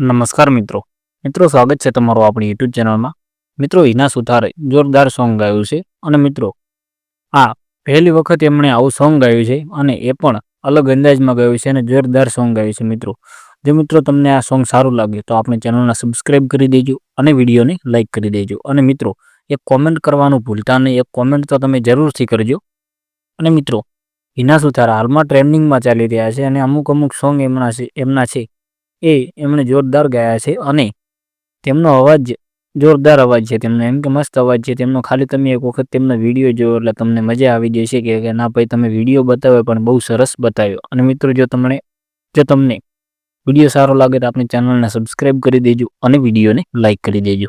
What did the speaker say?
નમસ્કાર મિત્રો. મિત્રો, સ્વાગત છે તમારું આપણી યુટ્યુબ ચેનલમાં. મિત્રો, હિના સુથારે જોરદાર સોંગ ગાયું છે. અને મિત્રો, આ પહેલી વખત એમણે આવું સોંગ ગાયું છે અને એ પણ અલગ અંદાજમાં ગાયું છે અને જોરદાર સોંગ ગાયું છે મિત્રો. જો મિત્રો, તમને આ સોંગ સારું લાગે તો આપણે ચેનલને સબસ્ક્રાઈબ કરી દેજો અને વિડીયોને લાઇક કરી દેજો. અને મિત્રો, એક કોમેન્ટ કરવાનું ભૂલતા નહીં. એક કોમેન્ટ તો તમે જરૂરથી કરજો. અને મિત્રો, હિના સુથારા હાલમાં ટ્રેન્ડિંગમાં ચાલી રહ્યા છે અને અમુક અમુક સોંગ એમના છે એમના છે. એ એમણે જોરદાર ગાયા છે અને તેમનો અવાજ જોરદાર અવાજ છે. તેમનો એમ કે મસ્ત અવાજ છે. તેમનો ખાલી તમે એક વખત તેમનો વીડિયો જોયો એટલે તમને મજા આવી જશે કે ના ભાઈ તમે વીડિયો બતાવ્યો પણ બહુ સરસ બતાવ્યો. અને મિત્રો જો તમને જો તમને વીડિયો સારો લાગે તો આપણી ચેનલને સબસ્ક્રાઈબ કરી દેજો અને વિડીયોને લાઇક કરી દેજો.